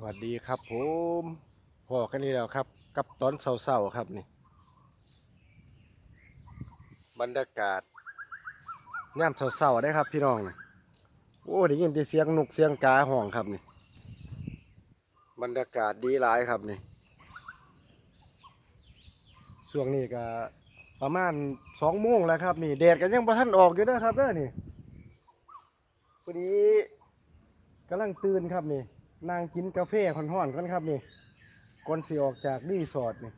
สวัสดีครับผมพอกันนี่แล้วครับ กับตอนเศร้าๆครับนี่ บรรยากาศย่มเศร้าๆได้ครับพี่น้องนี่โอ้ได้ยินแต่เสียงนกเสียงกาห้องครับนี่ บรรยากาศดีหลายครับนี่ ช่วงนี้ก็ประมาณสองโมงแล้วครับ นี่แดดก็ยังบ่ทันออกอยู่เด้อครับเด้อนี่พอดีกำลังตื่นครับนี่ นางกินกาแฟห่อนๆกันครับนี่ก่อนสิออกจากรีสอร์ทนี่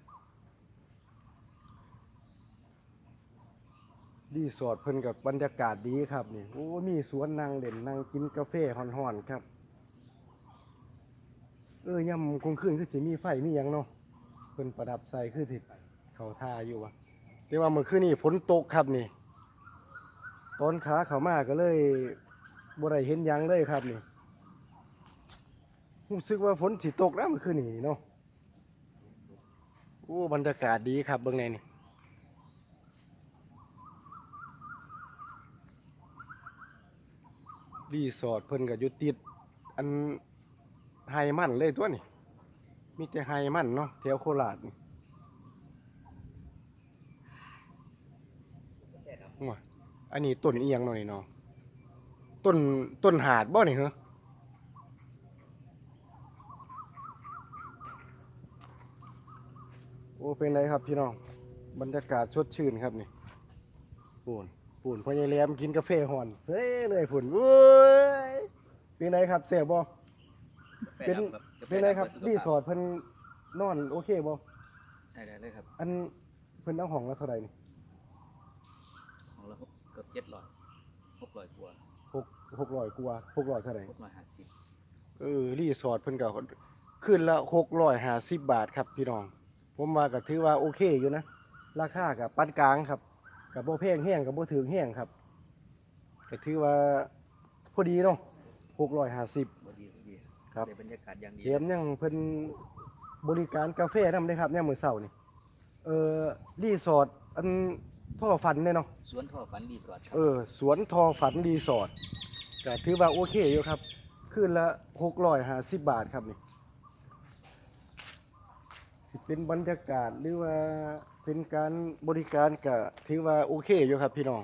รีสอร์ทเพิ่นกับบรรยากาศดีครับนี่โอ้มีสวนนางเด่นนางกินกาแฟห่อนๆครับ เออย่ำกลางคืนคือสิมีไฟมีหยังเนาะเพิ่นประดับใส่คือสิเขาท่าอยู่วะแต่ว่าเมื่อคืนนี้ฝนตกครับนี่ ตอนขาเขามาก็เลยบ่ได้เห็นหยังเลยครับนี่ รู้สึกว่าฝนสิตกแล้วเมื่อคืนนี้เนาะโอ้บรรยากาศดีครับเบิ่งในนี่รีสอร์ทเพิ่นก็อยู่ติด อันไฮมันเลยตัวนี่ มีแต่ไฮมันเนาะแถวโคราชนี่อันนี้ต้นเอียงเนาะนี่เนาะต้นต้นหาดบ่นี่เหรอโอ้ เป็นไรครับพี่น้อง บรรยากาศสดชื่นครับนี่ปูนปูนพ่อใหญ่แหลมกินกาแฟห่อนเฮ้ยเลยฝุ่นเว้ยเป็นไรครับเสียบ่เป็นเป็นไงครับรีสอร์ทเพิ่นนอนโอเคบ่ใช่ได้เลยครับ อันเพิ่นเอาห้องละเท่าไหร่นี่ของเราเกือบเจ็ดร้อยหกร้อยกว่าหกหกร้อยกว่าหกร้อยเท่าไหร่หกร้อยห้าสิบเออรีสอร์ทเพิ่นก็ขึ้นละหกร้อยห้าสิบบาทครับพี่น้อง ผมว่าก็ถือว่าโอเคอยู่นะ ราคากับปานกลางครับกับบ่แพงแห้งกับบ่ถึงแห้งครับก็ถือว่าพอดีเนาะหกร้อยห้าสิบพอดีพอดีครับ ได้บรรยากาศอย่างดีแถมยังเพิ่นบริการกาแฟนำได้ครับเนี่ยามมื้อเช้านี่เออรีสอร์ทอันท่อฟันเนี่ยเนาะ สวนท่อฝันรีสอร์ทครัเออสวนทอฝันรีสอร์ทก็ถือว่าโอเคอยู่ครับ คืนละหกร้อยห้าสิบบาทครับนี่สิ เป็นบรรยากาศหรือว่าเป็นการบริการก็ถือว่าโอเคอยู่ครับพี่น้อง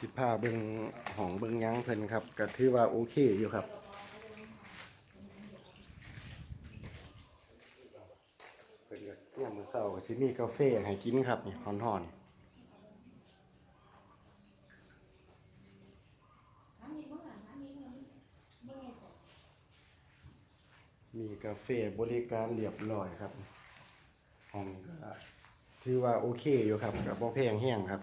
สิพาเบิงห้องเบิงยังเพิ่นครับก็ถือว่าโอเคอยู่ครับเพิ่นก็เนี่ยาม มีกาแฟให้กินครับนี่ฮ้อนๆ มีกาแฟบริการเรียบร้อยครับห้องก็ถือว่าโอเคอยู่ครับก็บ่แพงแฮงครับ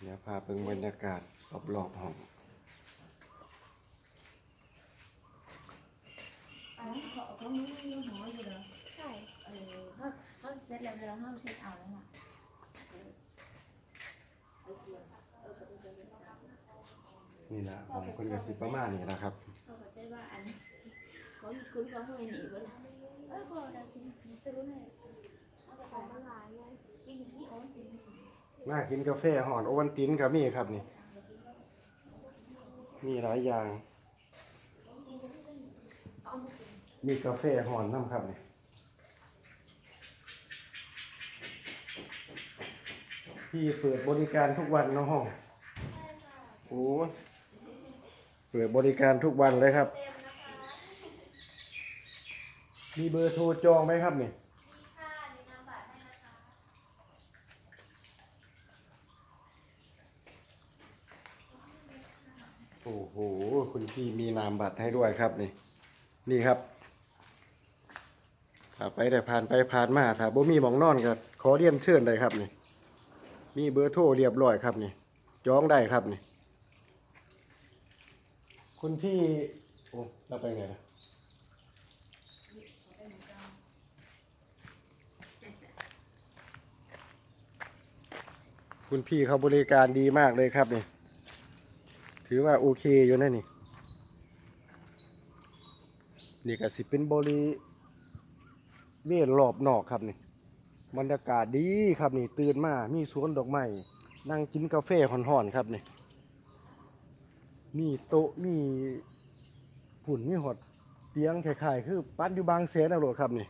เดี๋ยวพาเบิ่งบรรยากาศรอบๆห้อง อ๋อเขาเขามีมีหออยู่เหรอใช่เออเขาเขาเสร็จแล้วแล้วเขาเช็คเอาแล้วน่ะนี่ละห้องคนก็สิประมาณนี้นะครับเขาก็จะว่าอันเขาคุณเขาให้หนีไปเออพอได้กินจะรู้ไหมเอาไปของมันหลายไงกินที่อ้นกินน่ากินกาแฟหอนโอวันตินก็มีครับนี่ มีหลายอย่าง มีกาแฟห่อนน้ำครับเนี่ยพี่เปิดบริการทุกวันเนาะห้องโอ้เปิดบริการทุกวันเลยครับ มีเบอร์โทรจองไหมครับเนี่ยโอ้โห คุณพี่มีนามบัตรให้ด้วยครับนี่ นี่ครับ ถ้าไปแต่ผ่านไปผ่านมาถ้าบ่มีหมองนอนก็ขอเรียนเชิญได้ครับนี่ มีเบอร์โทรเรียบร้อยครับนี่จองได้ครับนี่ คุณพี่โอ้เราไปไงล่ะคุณพี่เขาบริการดีมากเลยครับนี่ถือว่าโอเคอยู่นะนี่นี่ก็สิเป็นบริ เวณรอบนอกครับนี่บรรยากาศดีครับนี่ตื่นมามีสวนดอกไม้นั่งกินกาแฟห่อนๆครับนี่มีโต๊ะมีผุ่นมีหดเตียงคล้ายๆคือปั้นอยู่บางแสนเอาโหลดครับนี่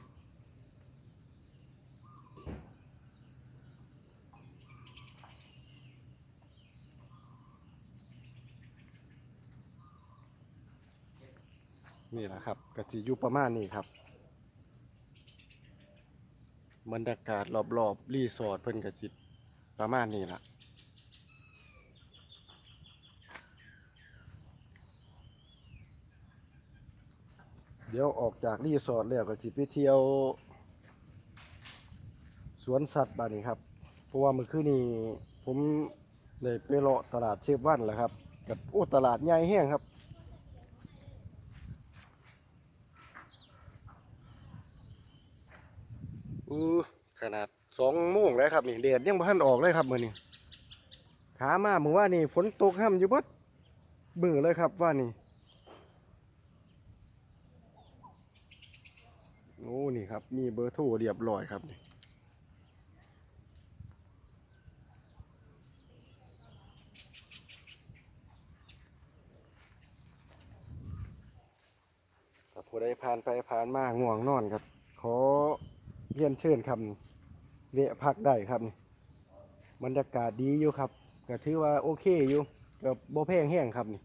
นี่แหละครับกะทิอยู่ประมาณนี้ครับ บรรยากาศรอบๆ รีสอร์ทเพิ่นกะจิประมาณนี้ละเดี๋ยวออกจากรีสอร์ทแล้วก็สิไปเที่ยว สวนสัตว์บ้านนี้ครับ เพราะว่าเมื่อคืนนี้ผมเลยไปเลาะตลาดเชฟวันแหละครับกับโอ้ตลาดใหญ่แห้งครับ อือขนาดสองโมงแล้วครับนี่แดดยังบ่ทันออกเลยครับมื้อนี้ขามาเมื่อว่านี่ฝนตกห้ำอยู่เบดมือเลยครับว่านี่โอ้นี่ครับ มีเบอร์โทรเรียบร้อยครับนี่ผู้ใดผ่านไปผ่านมาง่วงนอนครับ ขอ เรียนเชิญครับเวะพักได้ครับนี่บรรยากาศดีอยู่ครับก็ถือว่าโอเคอยู่กับโบแพงแห้งครับนี่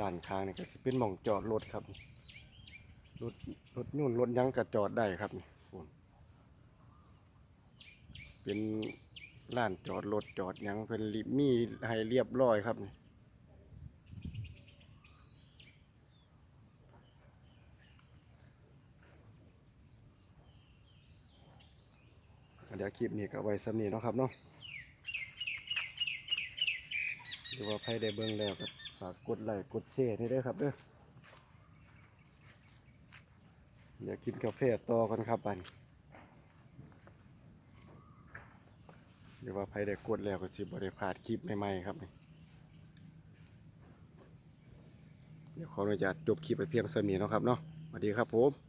ด้านข้างนี่ก็สิเป็นหม่องจอดรถครับรถรถยุ่นรถยังก็จอดได้ครับนี่เป็นร้านจอดรถจอดยังเป็นลิมีให้เรียบร้อยครับนี่ เดี๋ยว คลิปนี้ก็ไว้สำนีเนาะครับเนาะหรือว่าใครได้เบิ่งแล้วก็ฝากกดไลค์กดแชร์ให้ด้วยครับเด้อเดี๋ยวกินกาแฟต่อกันครับบันเดี๋ยวว่าใครได้กดแล้วก็สิบ่ได้พาดคลิปใหม่ๆครับนี่เดี๋ยวขออนุญาตจบคลิปไปเพียงสำนีเนาะครับเนาะสวัสดีครับผม